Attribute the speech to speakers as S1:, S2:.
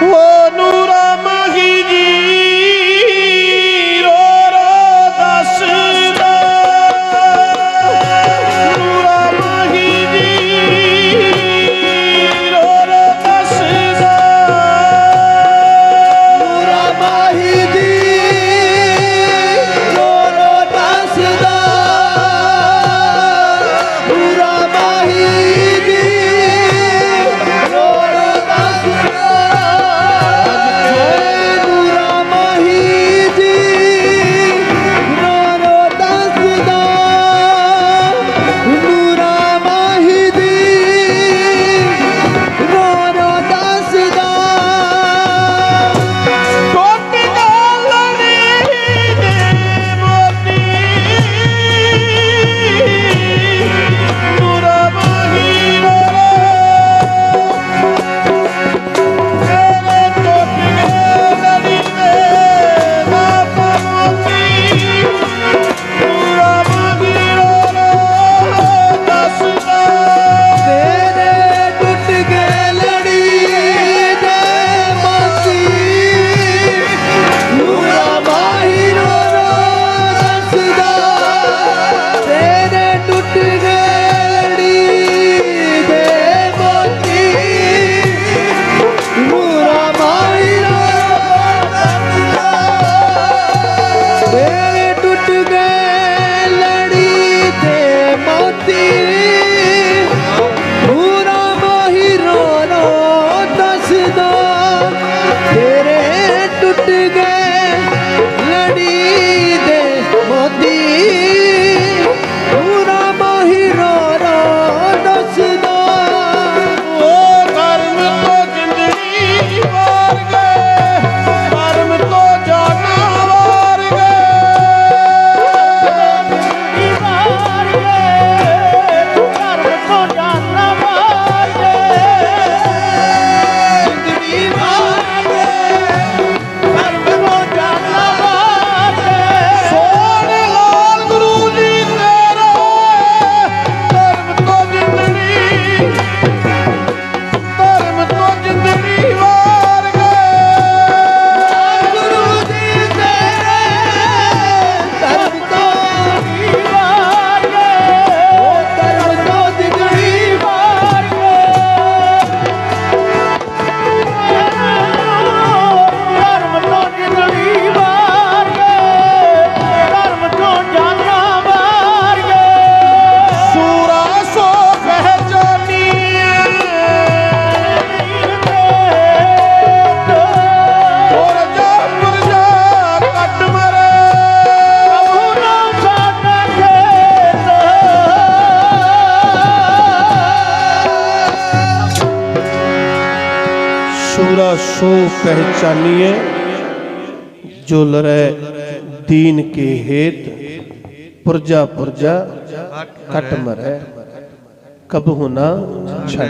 S1: ও নূর ਦੱਸਦਾ ਤੇਰੇ ਟੁੱਟ
S2: ਗਏ ਲੜੀ ਦੇ ਮੋਤੀ। ਪੂਰਾ ਮਾਹੀ ਰੋ ਰੋ ਦੱਸਦਾ।
S1: ਉਹ ਕਰਮ ਤੋਂ ਜ਼ਿੰਦਗੀ ਵਾਰ ਗਏ ਕਰਮ ਤੋਂ ਜਾਨਾ ਵਾਰ ਗਏ।
S2: ਜ਼ਿੰਦਗੀ
S1: ਵਾਰ ਗਏ ਕਰਮ ਤੋਂ ਜਾਨਾ जड़ा सो पहचानिए जो लड़े दीन के हेत पुरजा पुरजा कट मरे कब होना
S3: छे